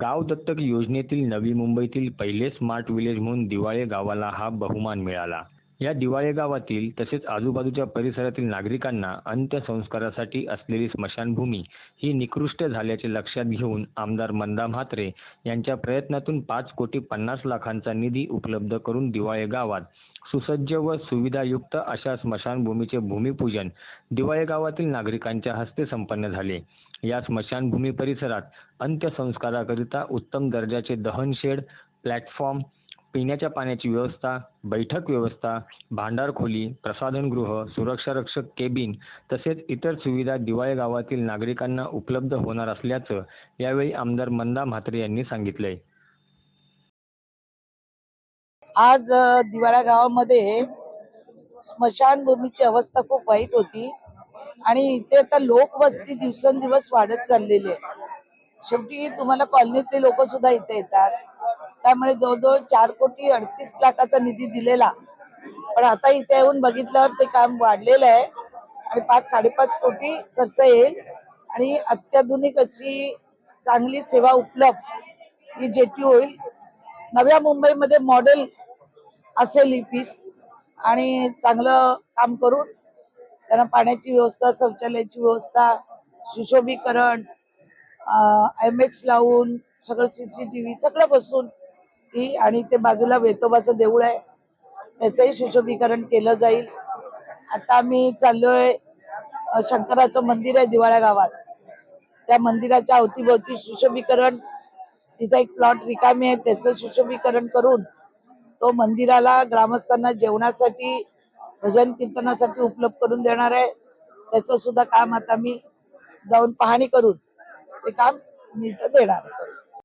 गाव दत्तक योजनेतील नवी मुंबईतील पहिले स्मार्ट विलेज म्हणून दिवाळे गावाला हा बहुमान मिळाला. या दिवाळे गावातील तसेच आजूबाजूच्या परिसरातील नागरिकांना अंत्यसंस्कारासाठी असलेली स्मशानभूमी ही निकृष्ट झाल्याचे लक्षात घेऊन आमदार मंदा म्हात्रे यांच्या प्रयत्नातून पाच कोटी पन्नास लाखांचा निधी उपलब्ध करून दिवाळे गावात सुसज्ज व सुविधायुक्त अशा स्मशानभूमीचे भूमिपूजन दिवाळे गावातील नागरिकांच्या हस्ते संपन्न झाले. या स्मशानभूमी परिसरात अंत्यसंस्काराकरिता उत्तम दर्जाचे दहनशेड प्लॅटफॉर्म पिण्याच्या पाण्याची व्यवस्था बैठक व्यवस्था भांडारखोली प्रसाधनगृह सुरक्षारक्षक केबिन तसेच इतर सुविधा दिवाळे गावातील नागरिकांना उपलब्ध होणार असल्याचं यावेळी आमदार मंदा म्हात्रे यांनी सांगितलंय आज दिवाळ्या दिवाळा गावामध्ये स्मशानभूमीची अवस्था खूप वाईट होती आणि इथे आता लोकवस्ती दिवसेंदिवस वाढत चाललेली आहे. शेवटी तुम्हाला कॉलनीतले लोक सुद्धा इथे येतात. त्यामुळे जवळजवळ चार कोटी अडतीस लाखाचा निधी दिलेला. पण आता इथे येऊन बघितल्यावर ते काम वाढलेलं आहे आणि पाच साडेपाच कोटी खर्च येईल. आणि अत्याधुनिक अशी चांगली सेवा उपलब्ध ही जेटी होईल. नव्या मुंबईमध्ये मॉडेल असेल ही पीस आणि चांगलं काम करून त्यांना पाण्याची व्यवस्था शौचालयाची व्यवस्था सुशोभीकरण एम एक्स लावून सगळं सीसीटीव्ही सगळं बसून ती आणि ते बाजूला वेतोबाचं देऊळ आहे. त्याचंही सुशोभीकरण केलं जाईल. आता आम्ही चाललोय शंकराचं मंदिर आहे दिवाळ्या गावात. त्या मंदिराच्या अवतीभोवती सुशोभीकरण तिथं एक प्लॉट रिकामी आहे त्याचं सुशोभीकरण करून तो मंदिराला ग्रामस्थांना जेवणासाठी भजन कीर्तनासाठी उपलब्ध करून देणार आहे. त्याचं सुद्धा काम आता मी जाऊन पाहणी करून ते काम मी इथं देणार आहे.